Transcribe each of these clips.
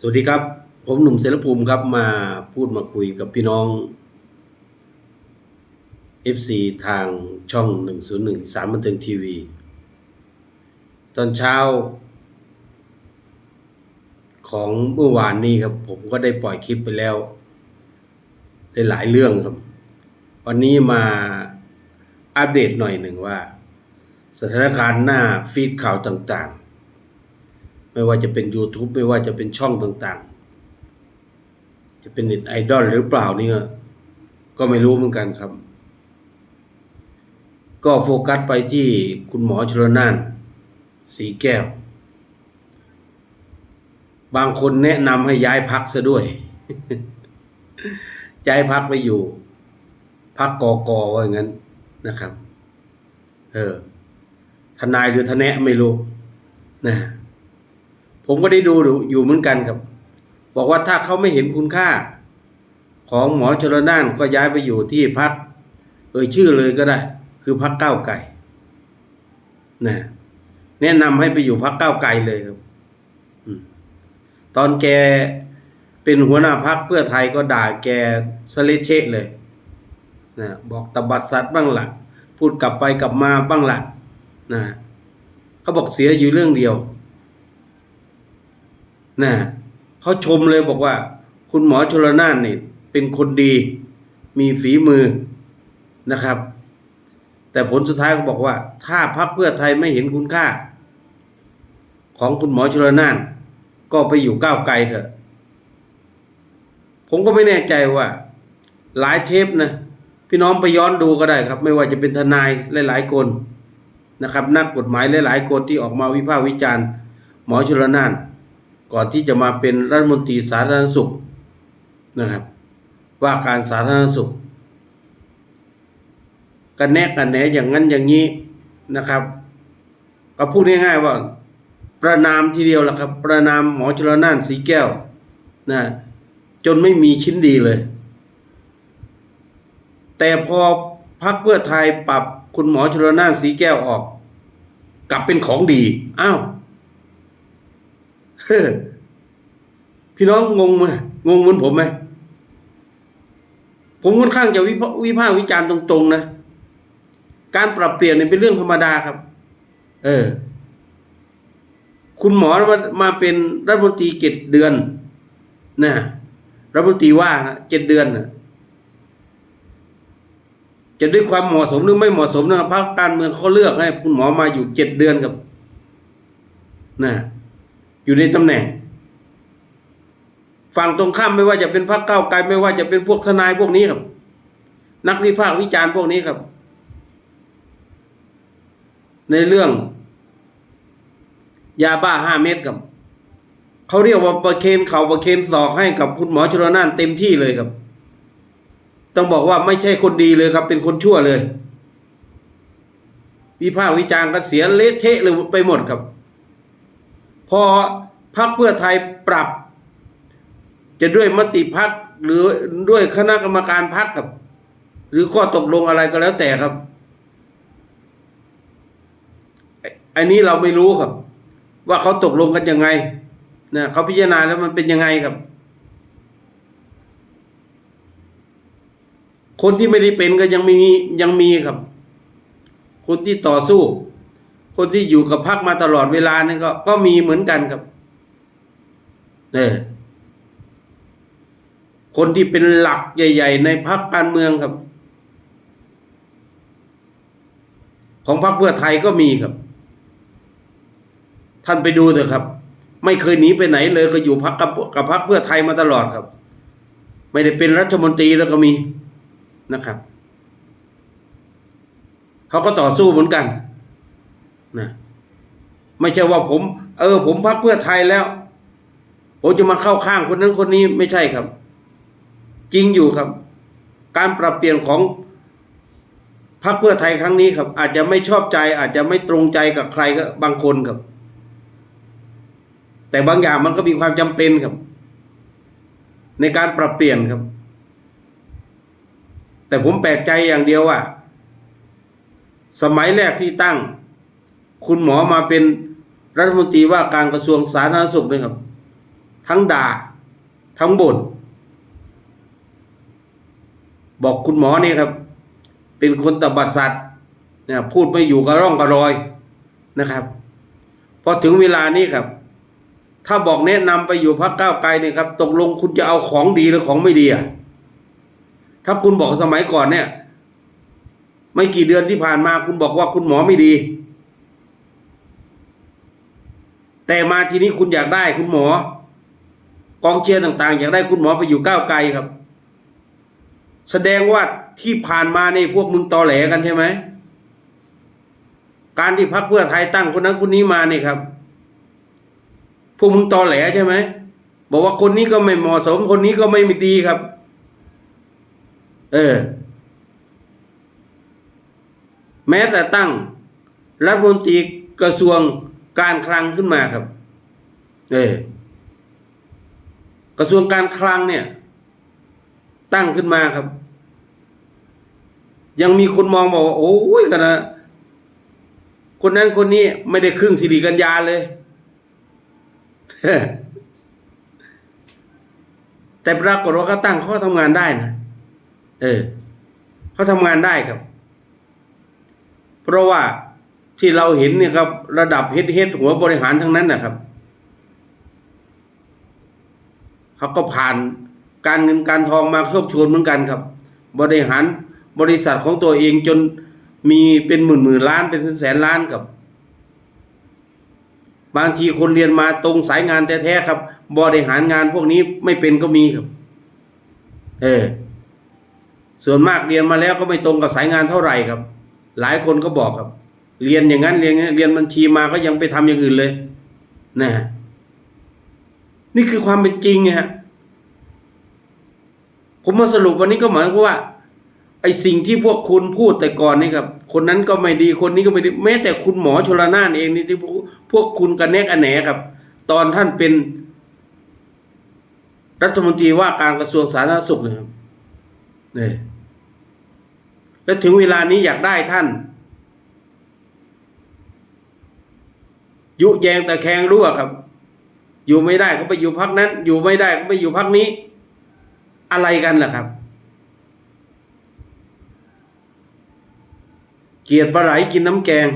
สวัสดีครับ ผมหนุ่มเสรภูมิครับมาพูดมาคุยกับพี่น้อง FC ทางช่อง 101 3บันเทิงทีวี ตอนเช้า ของเมื่อวานนี้ครับ ผมก็ได้ปล่อยคลิปไปแล้ว ได้หลายเรื่องครับ วันนี้มาอัปเดตหน่อยหนึ่งว่า สถานการณ์หน้าฟีดข่าวต่างๆ ไม่ว่าจะเป็น YouTube ไม่ว่าจะเป็นช่องต่างๆ จะเป็นเน็ตไอดอลหรือเปล่านี่ก็ก็ไม่รู้เหมือนกันครับ ก็โฟกัสไปที่คุณหมอชลนานสีแก้ว บางคนแนะนำให้ย้ายพักซะด้วย ย้ายพักไปอยู่ พักกอกอว่าอย่างนั้นนะครับ เออ ทนายหรือทนแนะไม่รู้นะ ผมก็ได้ดูอยู่เหมือนกันครับ บอกว่าถ้าเขาไม่เห็นคุณค่า ของหมอชลนานก็ย้ายไปอยู่ที่พักเอ่ยชื่อเลยก็ได้ คือพักก้าวไก่นะแนะนำให้ไปอยู่พักก้าวไก่เลยครับตอนแกเป็นหัวหน้าพักเพื่อไทยก็ด่าแกสเลเทะเลยนะบอกตบัดสัตว์บ้างหลัก พูดกลับไปกลับมาบ้างหลักนะเขาบอกเสียอยู่เรื่องเดียว นะเขาชมเลยบอกว่า คุณหมอชลนานนี่เป็นคนดี มีฝีมือนะครับ แต่ผลสุดท้ายก็บอกว่า ถ้าพรรคเพื่อไทยไม่เห็นคุณค่า ของคุณหมอชลนาน ก็ไปอยู่ก้าวไกลเถอะ ผมก็ไม่แน่ใจว่า หลายเทปนะพี่น้องไปย้อนดูก็ได้ครับ ไม่ว่าจะเป็นทนายหลาย ๆ คนนะครับ นักกฎหมายหลาย ๆ คนที่ออกมาวิพากษ์วิจารณ์ หมอชลนาน ก่อนที่จะมาเป็นรัฐมนตรีสาธารณสุขนะครับ ว่าการสาธารณสุข กันแนกกันแหนอย่างนั้นอย่างนี้นะครับ ก็พูดง่ายๆว่า ประนามทีเดียวละครับ ประนามหมอชลนานสีแก้วนะจนไม่มีชิ้นดีเลย แต่พอพักเพื่อไทยปรับคุณหมอชลนานสีแก้วออก กลับเป็นของดี อ้าวเฮ้อ พี่น้องงงไหมงงเหมือนผมไหมผมค่อนข้างจะวิพากษ์วิพากษ์วิจารณ์ตรงๆนะ การปรับเปลี่ยนเนี่ยเป็นเรื่องธรรมดาครับ เออ คุณหมอมามาเป็นรัฐมนตรีเจ็ดเดือนนะรัฐมนตรีว่านะเจ็ดเดือนนะจะด้วยความเหมาะสมหรือไม่เหมาะสมนะพรรคการเมืองเขาเลือกให้คุณหมอมาอยู่เจ็ดเดือนกับนะอยู่ในตำแหน่ง ฝั่งตรงข้ามไม่ว่าจะเป็นพรรคเก้าไกลไม่ว่าจะเป็นพวกทนายพวกนี้ครับ นักวิพากษ์วิจารณ์พวกนี้ครับ ในเรื่อง ยาบ้าห้าเม็ดครับเขาเรียกว่าประเคนเขาประเคนศอกให้กับคุณหมอชลนานเต็มที่เลยครับ ต้องบอกว่าไม่ใช่คนดีเลยครับ เป็นคนชั่วเลย วิพากษ์วิจารณ์ก็เสียเละเทะเลยไปหมดครับ พอพักเพื่อไทยปรับ จะด้วยมติพักหรือด้วยคณะกรรมการพักกับ หรือข้อตกลงอะไรก็แล้วแต่ครับไอ้อันนี้เราไม่รู้ครับ ว่าเขาตกลงกันยังไงนะเขาพิจารณาแล้วมันเป็นยังไงครับ คนที่ไม่ได้เป็นก็ยังมียังมีครับ คนที่ต่อสู้ คนที่อยู่กับพรรคมาตลอดเวลานี่ก็ก็มีเหมือนกันครับ เออ คนที่เป็นหลักใหญ่ ๆ ในพรรคการเมืองครับ ของพรรคเพื่อไทยก็มีครับ ท่านไปดูเถอะครับ ไม่เคยหนีไปไหนเลยก็อยู่พรรคกับกับพรรคเพื่อไทยมาตลอดครับ ไม่ได้เป็นรัฐมนตรีแล้วก็มีนะครับเขาก็ต่อสู้เหมือนกันนะไม่ใช่ว่าผม เออ ผมพรรคเพื่อไทยแล้ว ผมจะมาเข้าข้างคนนั้นคนนี้ไม่ใช่ครับ จริงอยู่ครับ การปรับเปลี่ยนของพรรคเพื่อไทยครั้งนี้ครับ อาจจะไม่ชอบใจ อาจจะไม่ตรงใจกับใครก็บางคนครับ แต่บางอย่างมันก็มีความจำเป็นครับ ในการปรับเปลี่ยนครับ แต่ผมแปลกใจอย่างเดียวว่า สมัยแรกที่ตั้ง คุณหมอมาเป็นรัฐมนตรีว่าการกระทรวงสาธารณสุขนะครับ ทั้งด่า ทั้งบ่น บอกคุณหมอนี่ครับ เป็นคนตบัดสัตว์เนี่ยพูดไม่อยู่กับร่องกับรอยนะครับพอถึงเวลานี้ครับ ถ้าบอกแนะนำไปอยู่พักก้าวไกลเนี่ยครับ ตกลงคุณจะเอาของดีหรือของไม่ดีอะถ้าคุณบอกสมัยก่อนเนี่ย ไม่กี่เดือนที่ผ่านมา คุณบอกว่าคุณหมอไม่ดี แต่มาทีนี้คุณอยากได้คุณหมอกองเชียร์ต่าง ๆ อยากได้คุณหมอไปอยู่ก้าวไกลครับ แสดงว่าที่ผ่านมาในพวกมึงตอแหลกันใช่ไหม การที่พักเพื่อไทยตั้งคนนั้นคนนี้มาเนี่ยครับ พวกมึงตอแหลใช่ไหม บอกว่าคนนี้ก็ไม่เหมาะสม คนนี้ก็ไม่มีดีครับ เออ แม้แต่ตั้งรัฐมนตรีกระทรวงการคลังขึ้นมาครับ เออกระทรวงการคลังเนี่ย ตั้งขึ้นมาครับ ยังมีคนมองบอกว่าโอ้ยกันนะคนนั้นคนนี้ไม่ได้ครึ่งสิริกัญญาเลย แต่ปรากฏว่าเขาตั้งเขาทำงานได้นะเออเขาทำงานได้ครับ เพราะว่าที่เราเห็นเนี่ยครับ ระดับเฮดเฮดหัวบริหารทั้งนั้นนะครับเขาก็ผ่านการเงินการทองมาโชคโชนเหมือนกันครับ บริหาร บริษัทของตัวเองจนมีเป็นหมื่นหมื่นล้านเป็นแสนล้านครับ บางทีคนเรียนมาตรงสายงานแท้ๆครับบริหารงานพวกนี้ไม่เป็นก็มีครับ เออ ส่วนมากเรียนมาแล้วก็ไม่ตรงกับสายงานเท่าไหร่ครับ หลายคนก็บอกครับ เรียนอย่างนั้นเรียนอย่างนี้เรียนบัญชีมาก็ยังไปทำอย่างอื่นเลยนะฮะนี่คือความเป็นจริงไงฮะผมมาสรุปวันนี้ก็เหมายความว่า ไอสิ่งที่พวกคุณพูดแต่ก่อนนี่ครับ คนนั้นก็ไม่ดีคนนี้ก็ไม่ดีแม้แต่คุณหมอชลนานเองนี่ที่พวกพวกคุณกันแนกอันแหนครับ ตอนท่านเป็น รัฐมนตรีว่าการกระทรวงสาธารณสุขนะครับนี่แล้วถึงเวลานี้อยากได้ท่าน ยุแยงแต่แคงรั่วครับ อยู่ไม่ได้ก็ไปอยู่พักนั้น อยู่ไม่ได้ก็ไปอยู่พักนี้ อะไรกันล่ะครับ เกลียดปลาไหลกินน้ำแกง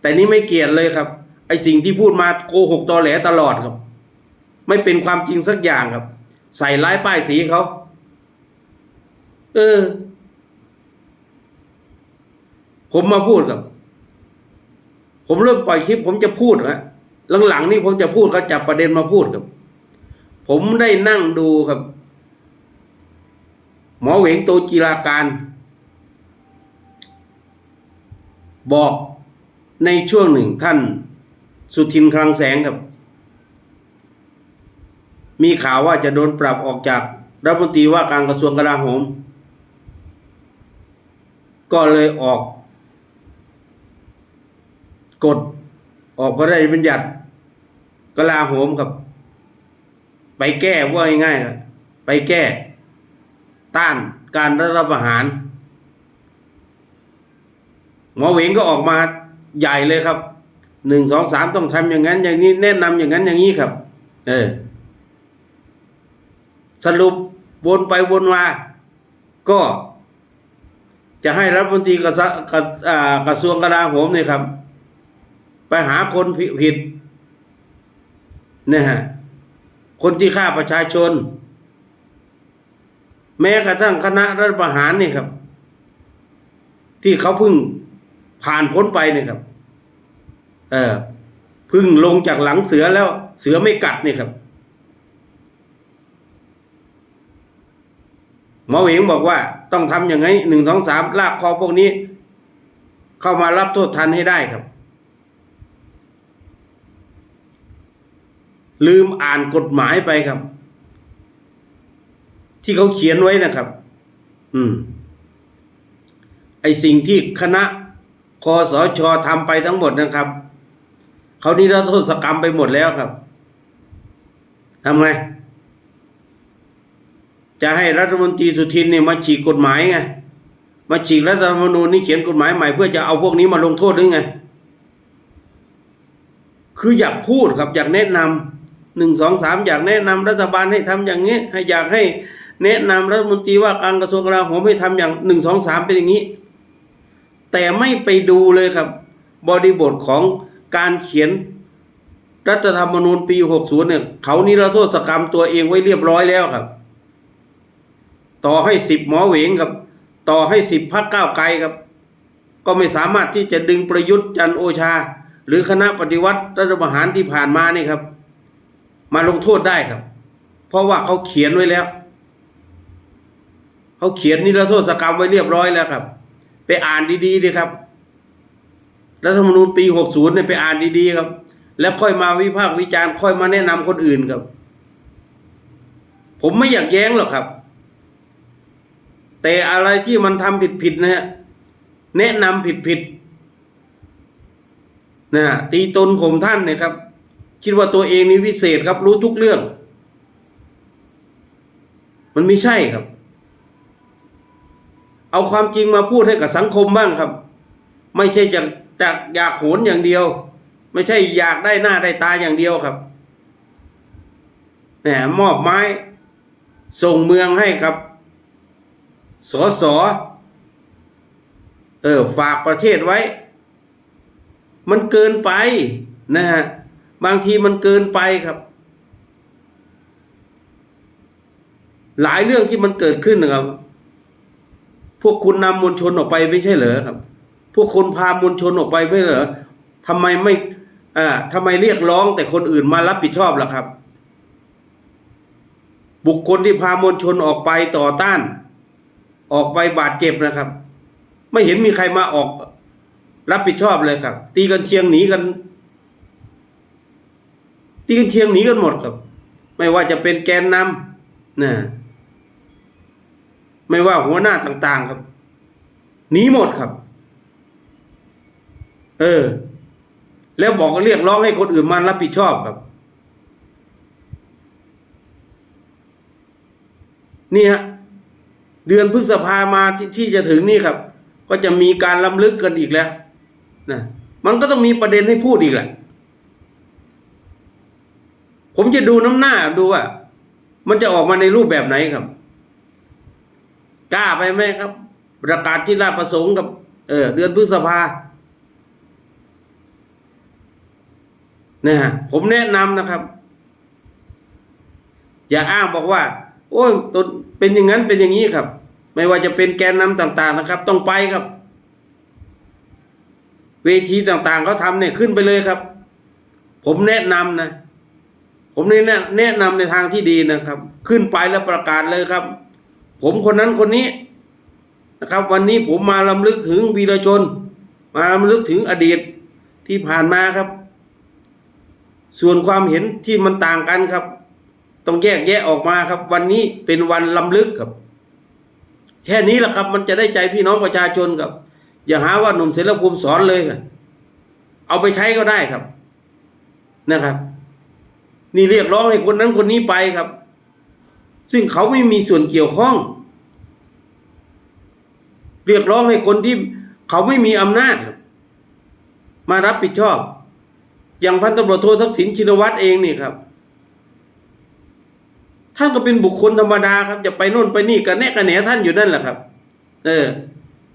แต่นี่ไม่เกลียดเลยครับ ไอสิ่งที่พูดมาโกหกตอแหลตลอดครับ ไม่เป็นความจริงสักอย่างครับ ใส่ร้ายป้ายสีเขาเออ ผมมาพูดครับ ผมเริ่มปล่อยคลิป ผมจะพูดฮะหลังๆนี่ผมจะพูดเขาจับประเด็นมาพูดครับ ผมได้นั่งดูครับ หมอเหวงโตจีราการ บอกในช่วงหนึ่งท่านสุทินคลังแสงครับ มีข่าวว่าจะโดนปรับออกจากรัฐมนตรีว่าการกระทรวงกลาโหม ก็เลยออกกฎออกพระราชบัญญัติกลาโหมครับ ไปแก้ว่าง่ายๆครับไปแก้ ต้านการรัฐประหาร หมอเหวงก็ออกมาใหญ่เลยครับหนึ่งสองสามต้องทำอย่างนั้นอย่างนี้แนะนำอย่างนั้นอย่างนี้ครับ เออ สรุปวนไปวนมาก็ จะให้รัฐมนตรีกระทรกระกระทรวงกลาโหมเนี่ยครับ ไปหาคนผิดนี่ยฮะคนที่ฆ่าประชาชน แม้กระทั่งคณะรัฐประหารนี่ครับ ที่เขาเพิ่ง ผ่านพ้นไปเนี่ยครับ เออพึ่งลงจากหลังเสือแล้ว เสือไม่กัดเนี่ยครับหมอเหวงบอกว่าต้องทำอย่างไงหนึ่งสองสามลากคอพวกนี้ เข้ามารับโทษทันให้ได้ครับ ลืมอ่านกฎหมายไปครับ ที่เขาเขียนไว้นะครับ อืมไอสิ่งที่คณะ คอสชทำไปทั้งหมดนะครับเขานี่เรัฐโทษกรรมไปหมดแล้วครับทำไงจะให้รัฐมนตรีสุทินเนี่ยมาฉีกกฎหมายไงมาฉีกรัฐธรรมนูญนี่เขียนกฎหมายใหม่เพื่อจะเอาพวกนี้มาลงโทษหรือไง คืออยากพูดครับอยากแนะนำหนึ่งสองสามอยากแนะนำรัฐบาลให้ทำอย่างนี้ ให้อยากให้แนะนำรัฐมนตรีว่าการกระทรวงกลาโหมให้ทำอย่างหนึ่งสองสามเป็นอย่างนี้ แต่ไม่ไปดูเลยครับ บริบทของการเขียนรัฐธรรมนูญปี 60 เนี่ย เขานิรโทษกรรมตัวเองไว้เรียบร้อยแล้วครับ ต่อให้สิบหมอเหวงครับ ต่อให้สิบพักก้าวไกลครับ ก็ไม่สามารถที่จะดึงประยุทธ์จันโอชา หรือคณะปฏิวัติรัฐประหารที่ผ่านมานี่ครับ มาลงโทษได้ครับ เพราะว่าเขาเขียนไว้แล้ว เขาเขียนนิรโทษกรรมไว้เรียบร้อยแล้วครับ ไปอ่านดีๆดีครับ รัฐธรรมนูญปี 60เนี่ยไปอ่านดีๆครับ แล้วค่อยมาวิพากษ์วิจารณ์ค่อยมาแนะนำคนอื่นครับ ผมไม่อยากแย้งหรอกครับ แต่อะไรที่มันทำผิดๆนะฮะแนะนำผิดๆนะฮะตีตนข่มท่านเนี่ยครับ คิดว่าตัวเองนี่วิเศษครับ รู้ทุกเรื่อง มันไม่ใช่ครับ เอาความจริงมาพูดให้กับสังคมบ้างครับ ไม่ใช่จากจากอยากโหนอย่างเดียว ไม่ใช่อยากได้หน้าได้ตาอย่างเดียวครับแหมมอบไม้ ส่งเมืองให้กับสอสอเออฝากประเทศไว้ มันเกินไปนะฮะบางทีมันเกินไปครับ หลายเรื่องที่มันเกิดขึ้นนะครับ พวกคุณนำมวลชนออกไปไม่ใช่เหรอครับ พวกคนพามวลชนออกไปไม่เหรอทำไมไม่อ่าทำไมเรียกร้องแต่คนอื่นมารับผิดชอบล่ะครับ บุคคลที่พามวลชนออกไปต่อต้าน ออกไปบาดเจ็บนะครับ ไม่เห็นมีใครมาออกรับผิดชอบเลยครับ ตีกันเชียงหนีกัน ตีกันเชียงหนีกันหมดครับ ไม่ว่าจะเป็นแกนนำนะ ไม่ว่าหัวหน้าต่าง ๆ ครับหนีหมดครับ เออ แล้วบอกก็เรียกร้องให้คนอื่นมารับผิดชอบครับ นี่ฮะเดือนพฤษภามาทที่จะถึงนี่ครับ ก็จะมีการล้ำลึกกันอีกแล้วนะมันก็ต้องมีประเด็นให้พูดอีกแหละผมจะดูน้ำหน้าดูว่า มันจะออกมาในรูปแบบไหนครับ กล้าไปไหมครับ ประกาศที่ราชประสงค์กับเออเดือนพฤษภาเนะฮะผมแนะนำนะครับ อย่าอ้างบอกว่า โอ้ยตนเป็นอย่างนั้นเป็นอย่างนี้ครับ ไม่ว่าจะเป็นแกนนำต่าง ๆนะครับ ต้องไปครับ เวทีต่างๆเขาทำเนี่ยขึ้นไปเลยครับ ผมแนะนำนะ ผมนี่แนะแนะนำในทางที่ดีนะครับ ขึ้นไปแล้วประกาศเลยครับ ผมคนนั้นคนนี้นะครับ วันนี้ผมมาลำลึกถึงวีรชน มาลำลึกถึงอดีตที่ผ่านมาครับ ส่วนความเห็นที่มันต่างกันครับ ต้องแยกแยะออกมาครับ วันนี้เป็นวันลำลึกครับ แค่นี้แหละครับ มันจะได้ใจพี่น้องประชาชนครับ อย่าหาว่าหนุ่มเสรภูมิสอนเลยครับเอาไปใช้ก็ได้ครับนะครับ นี่เรียกร้องให้คนนั้นคนนี้ไปครับ ซึ่งเขาไม่มีส่วนเกี่ยวข้อง เรียกร้องให้คนที่เขาไม่มีอำนาจ มารับผิดชอบ อย่างพันตำรวจโททักษิณชินวัตรเองนี่ครับ ท่านก็เป็นบุคคลธรรมดาครับ จะไปโน่นไปนี่กันแน่กันแหนท่านอยู่นั่นแหละครับ เออ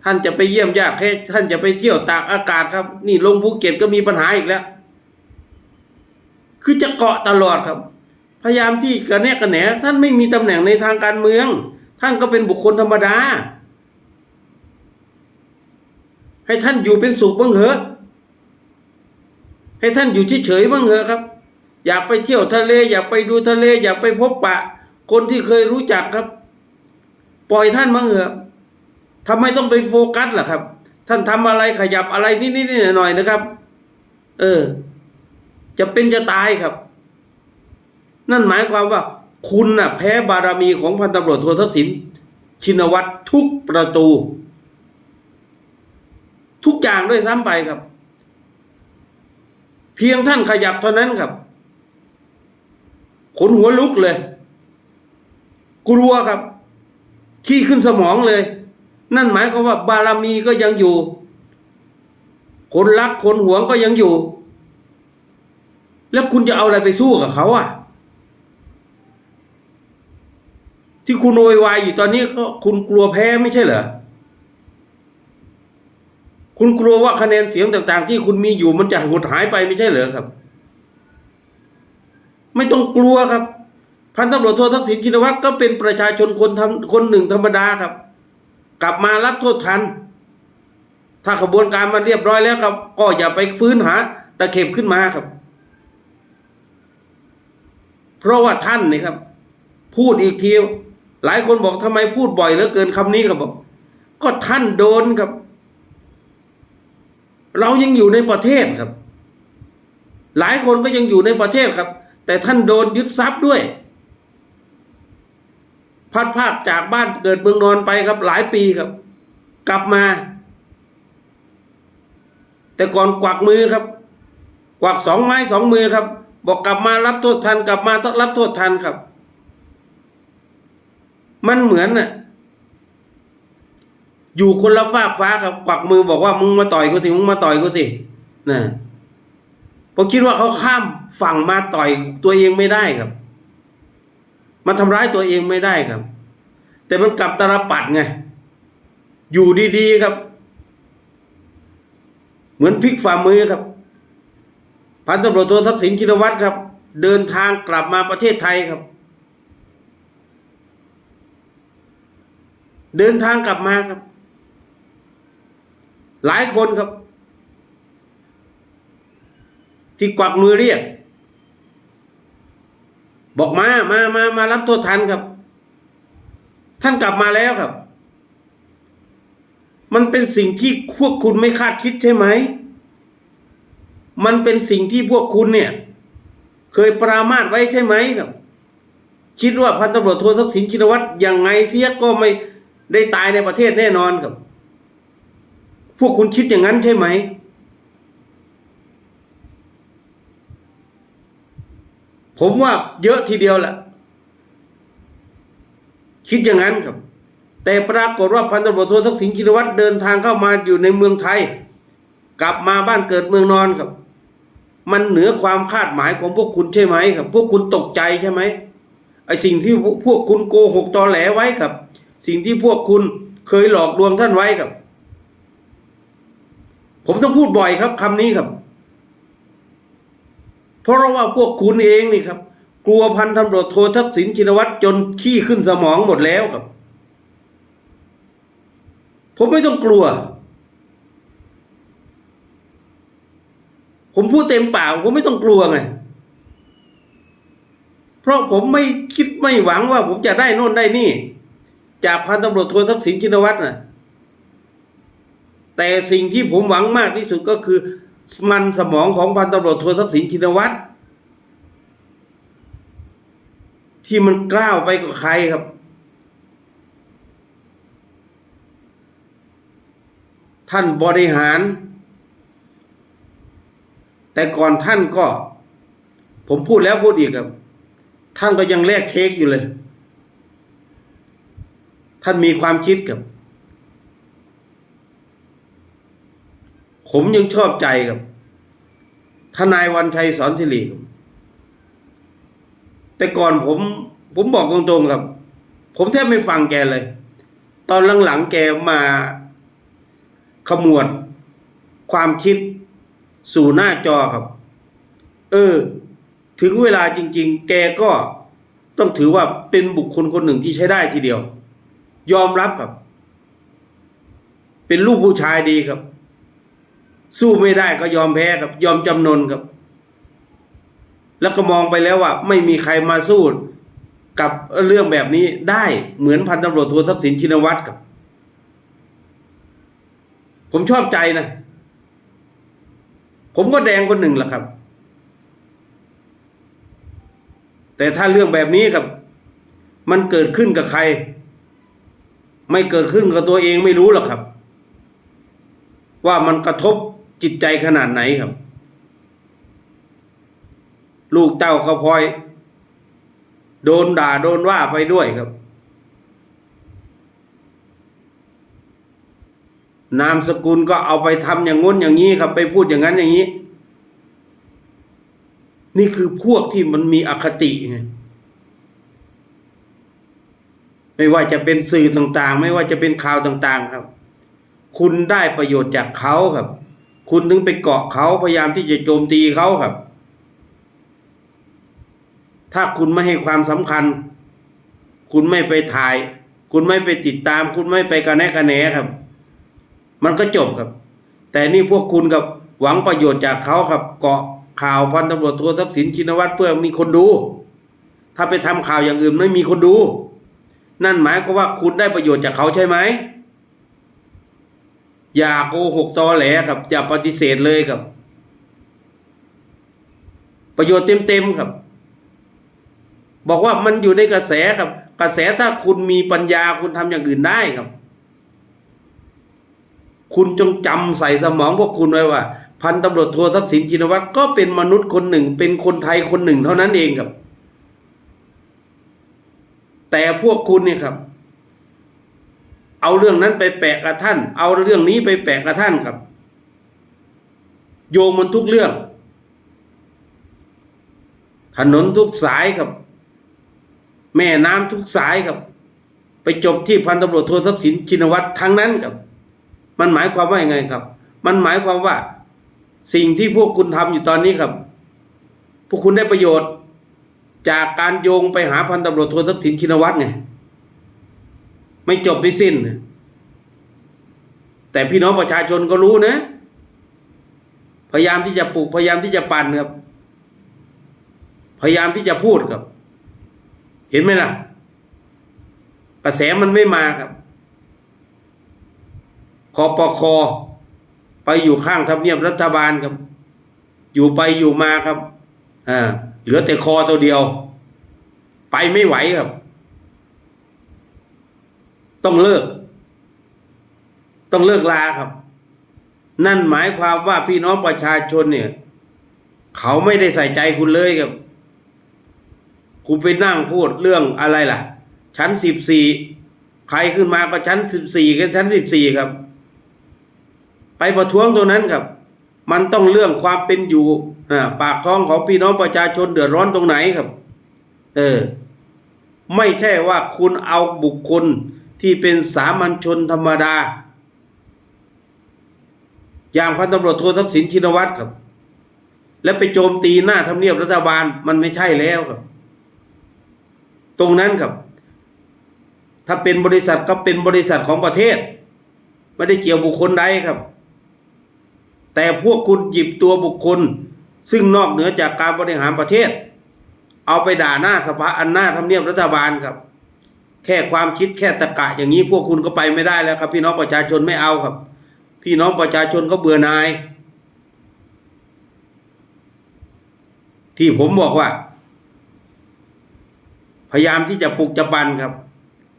ท่านจะไปเยี่ยมญาติแค่ท่านจะไปเที่ยวตากอากาศครับ นี่ลงภูเก็ตก็มีปัญหาอีกแล้ว คือจะเกาะตลอดครับ พยายามที่กระแนกกระแหนท่านไม่มีตำแหน่งในทางการเมือง ท่านก็เป็นบุคคลธรรมดา ให้ท่านอยู่เป็นสุขบ้างเถอะให้ท่านอยู่เฉยๆบ้างเถอะครับ อยากไปเที่ยวทะเล อยากไปดูทะเล อยากไปพบปะ คนที่เคยรู้จักครับ ปล่อยท่านบ้างเถอะทำไมต้องไปโฟกัสล่ะครับ ท่านทำอะไรขยับอะไรนิดๆหน่อยๆนะครับ เออ จะเป็นจะตายครับ นั่นหมายความว่าคุณน่ะแพ้บารมีของพันตำรวจโททักษิณชินวัตรทุกประตู ทุกอย่างด้วยซ้ำไปครับ เพียงท่านขยับเท่านั้นครับขนหัวลุกเลย กลัวครับ ขี้ขึ้นสมองเลย นั่นหมายความว่า บารมีก็ยังอยู่ คนรักคนหวงก็ยังอยู่ แล้วคุณจะเอาอะไรไปสู้กับเขาอะ ที่คุณโวยวายอยู่ตอนนี้ก็คุณกลัวแพ้ไม่ใช่เหรอคุณกลัวว่าคะแนนเสียงต่างๆ ที่คุณมีอยู่มันจะหดหายไปไม่ใช่เหรอครับ ไม่ต้องกลัวครับ พันตำรวจโททักษิณชินวัตรก็เป็นประชาชนคนทำคนหนึ่งธรรมดาครับ กลับมารับโทษทัน ถ้าขบวนการมันเรียบร้อยแล้วครับ ก็อย่าไปฟื้นหาตะเข็บขึ้นมาครับ เพราะว่าท่านนี่ครับ พูดอีกที หลายคนบอกทำไมพูดบ่อยเหลือเกินคำนี้ครับบอกก็ท่านโดนครับ เรายังอยู่ในประเทศครับ หลายคนก็ยังอยู่ในประเทศครับ แต่ท่านโดนยึดทรัพย์ด้วย พัดภาคจากบ้านเกิดเมืองนอนไปครับ หลายปีครับ กลับมา แต่ก่อนกวักมือครับ กวักสองไม้สองมือครับ บอกกลับมารับโทษทันกลับมาต้องรับโทษทันครับ มันเหมือนน่ะอยู่คนละฟากฟ้าครับกวักมือบอกว่ามึงมาต่อยกูสิมึงมาต่อยกูสินะผมคิดว่าเขาข้ามฝั่งมาต่อยตัวเองไม่ได้ครับ มาทำร้ายตัวเองไม่ได้ครับ แต่มันกลับตาลปัดไง อยู่ดีๆครับ เหมือนพลิกฝ่ามือครับพันตำรวจโททักษิณชินวัตรครับ เดินทางกลับมาประเทศไทยครับ เดินทางกลับมาครับ หลายคนครับ ที่กวักมือเรียก บอกมามามามารับโทษทันครับ ท่านกลับมาแล้วครับ มันเป็นสิ่งที่พวกคุณไม่คาดคิดใช่ไหม มันเป็นสิ่งที่พวกคุณเนี่ย เคยปรามาสไว้ใช่ไหมครับ คิดว่าพันตำรวจโททักษิณชินวัตรยังไงเสียก็ไม่ ได้ตายในประเทศแน่นอนครับ พวกคุณคิดอย่างนั้นใช่ไหม ผมว่าเยอะทีเดียวแหละคิดอย่างนั้นครับ แต่ปรากฏว่าพันตำรวจโททักษิณชินวัตรเดินทางเข้ามาอยู่ในเมืองไทย กลับมาบ้านเกิดเมืองนอนครับ มันเหนือความคาดหมายของพวกคุณใช่ไหมครับ พวกคุณตกใจใช่ไหมไอสิ่งที่พวกคุณโกหกตอแหลไว้ครับ สิ่งที่พวกคุณเคยหลอกลวงท่านไว้ครับ ผมต้องพูดบ่อยครับคำนี้ครับ เพราะว่าพวกคุณเองนี่ครับ กลัวพันตำรวจโททักษิณชินวัตรจนขี้ขึ้นสมองหมดแล้วครับ ผมไม่ต้องกลัว ผมพูดเต็มปากผมไม่ต้องกลัวไงเพราะผมไม่คิดไม่หวังว่าผมจะได้โน่นได้นี่ จากพันตำรวจโททักษิณชินวัตรนะแต่สิ่งที่ผมหวังมากที่สุดก็คือ มันสมองของพันตำรวจโททักษิณชินวัตรที่มันกล้าวไปกับใครครับ ท่านบริหาร แต่ก่อนท่านก็ ผมพูดแล้วพูดอีกครับ ท่านก็ยังแลกเค้กอยู่เลย ท่านมีความคิดกับ ผมยังชอบใจกับทนายวันชัยสอนสิริครับแต่ก่อนผม ผมบอกตรงๆครับ ผมแทบไม่ฟังแกเลย ตอนหลังๆแกมาขมวดความคิดสู่หน้าจอครับ เออ ถึงเวลาจริง ๆ แกก็ต้องถือว่าเป็นบุคคลคนหนึ่งที่ใช้ได้ทีเดียว ยอมรับครับ เป็นลูกผู้ชายดีครับ สู้ไม่ได้ก็ยอมแพ้ครับ ยอมจำนนครับ แล้วก็มองไปแล้วว่า ไม่มีใครมาสู้กับเรื่องแบบนี้ได้เหมือนพันตำรวจโททักษิณชินวัตรครับ ผมชอบใจนะ ผมก็แดงคนหนึ่งแหละครับ แต่ถ้าเรื่องแบบนี้ครับ มันเกิดขึ้นกับใคร ไม่เกิดขึ้นกับตัวเองไม่รู้หรอกครับ ว่ามันกระทบจิตใจขนาดไหนครับ ลูกเต้าก็พลอย โดนด่าโดนว่าไปด้วยครับ นามสกุลก็เอาไปทำอย่างง้นอย่างนี้ครับ ไปพูดอย่างนั้นอย่างนี้ นี่คือพวกที่มันมีอคติไง ไม่ว่าจะเป็นสื่อต่างๆ ไม่ว่าจะเป็นข่าวต่างๆครับ คุณได้ประโยชน์จากเขาครับ คุณถึงไปเกาะเขาพยายามที่จะโจมตีเขาครับ ถ้าคุณไม่ให้ความสำคัญ คุณไม่ไปถ่าย คุณไม่ไปติดตาม คุณไม่ไปกระแนะกระแหนครับ มันก็จบครับ แต่นี่พวกคุณกับหวังประโยชน์จากเขาครับ เกาะข่าวพันตำรวจโททักษิณชินวัตรเพื่อมีคนดู ถ้าไปทำข่าวอย่างอื่นไม่มีคนดู นั่นหมายความว่าคุณได้ประโยชน์จากเขาใช่ไหม อย่าโกหกตอแหลครับ อย่าปฏิเสธเลยครับ ประโยชน์เต็มๆครับ บอกว่ามันอยู่ในกระแสครับ กระแสถ้าคุณมีปัญญาคุณทำอย่างอื่นได้ครับ คุณจงจำใส่สมองพวกคุณไว้ว่า พันตำรวจโททักษิณชินวัตรก็เป็นมนุษย์คนหนึ่ง เป็นคนไทยคนหนึ่งเท่านั้นเองครับ แต่พวกคุณเนี่ยครับ เอาเรื่องนั้นไปแปะกับท่าน เอาเรื่องนี้ไปแปะกับท่านครับ โยงมันทุกเรื่อง ถนนทุกสายครับ แม่น้ำทุกสายครับ ไปจบที่พันตำรวจโททักษิณชินวัตรทั้งนั้นครับ มันหมายความว่ายังไงครับ มันหมายความว่าสิ่งที่พวกคุณทำอยู่ตอนนี้ครับ พวกคุณได้ประโยชน์ จากการโยงไปหาพันตำรวจโททักษิณชินวัตรไงไม่จบไม่สิ้น แต่พี่น้องประชาชนก็รู้นะ พยายามที่จะปลูกพยายามที่จะปั่นครับ พยายามที่จะพูดครับ เห็นไหมล่ะ กระแสมันไม่มาครับคอปคอไปอยู่ข้างทำเนียบรัฐบาลครับ อยู่ไปอยู่มาครับ อ่า เหลือแต่คอตัวเดียว ไปไม่ไหวครับ ต้องเลิก ต้องเลิกลาครับ นั่นหมายความว่าพี่น้องประชาชนเนี่ย เขาไม่ได้ใส่ใจคุณเลยครับ คุณไปนั่งพูดเรื่องอะไรล่ะ ชั้นสิบสี่ใครขึ้นมาก็ชั้นสิบสี่กันชั้นสิบสี่ครับ ไปประท้วงตรงนั้นครับ มันต้องเรื่องความเป็นอยู่ ปากท้องของพี่น้องประชาชนเดือดร้อนตรงไหนครับ เออ ไม่แค่ว่าคุณเอาบุคคลที่เป็นสามัญชนธรรมดา อย่างพันตำรวจโททักษิณชินวัตรครับ แล้วไปโจมตีหน้าทำเนียบรัฐบาลมันไม่ใช่แล้วครับ ตรงนั้นครับ ถ้าเป็นบริษัทก็เป็นบริษัทของประเทศ ไม่ได้เกี่ยวบุคคลใดครับ แต่พวกคุณหยิบตัวบุคคล ซึ่งนอกเหนือจากการบริหารประเทศ เอาไปด่าหน้าสภาอันหน้าทำเนียบรัฐบาลครับ แค่ความคิดแค่ตะกะอย่างนี้พวกคุณก็ไปไม่ได้แล้วครับ พี่น้องประชาชนไม่เอาครับ พี่น้องประชาชนก็เบื่อนาย ที่ผมบอกว่า พยายามที่จะปลุกจะบันครับ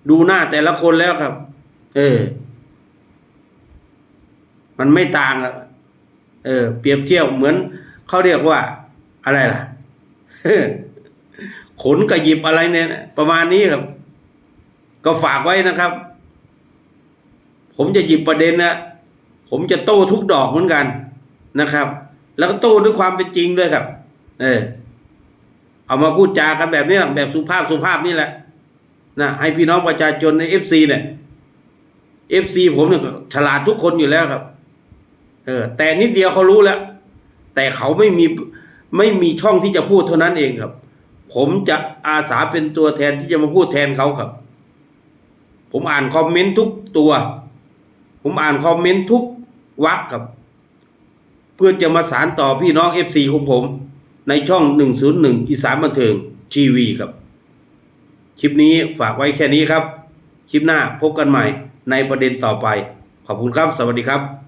ดูหน้าแต่ละคนแล้วครับ เออ มันไม่ต่างอะเออ เปรียบเทียบเหมือน เขาเรียกว่าอะไรล่ะ ขนกระยิบอะไรเนี่ย ประมาณนี้ครับ ก็ฝากไว้นะครับ ผมจะหยิบประเด็นนะผมจะโต้ทุกดอกเหมือนกันนะครับ แล้วก็โต้ด้วยความเป็นจริงด้วยครับ เออ เอามาพูดจากันแบบนี้แหละแบบสุภาพสุภาพนี่แหละนะให้พี่น้องประชาชนในเอฟซีเนี่ยเอฟซีผมเนี่ยฉลาดทุกคนอยู่แล้วครับ เออ แต่นิดเดียวเขารู้แล้ว แต่เขาไม่มีไม่มีช่องที่จะพูดเท่านั้นเองครับ ผมจะอาสาเป็นตัวแทนที่จะมาพูดแทนเขาครับ ผมอ่านคอมเมนต์ทุกตัว ผมอ่านคอมเมนต์ทุกวักครับ เพื่อจะมาสารต่อพี่น้องเอฟซีของผม ในช่อง 101อีสานบันเทิงทีวีครับ คลิปนี้ฝากไว้แค่นี้ครับ คลิปหน้าพบกันใหม่ในประเด็นต่อไป ขอบคุณครับ สวัสดีครับ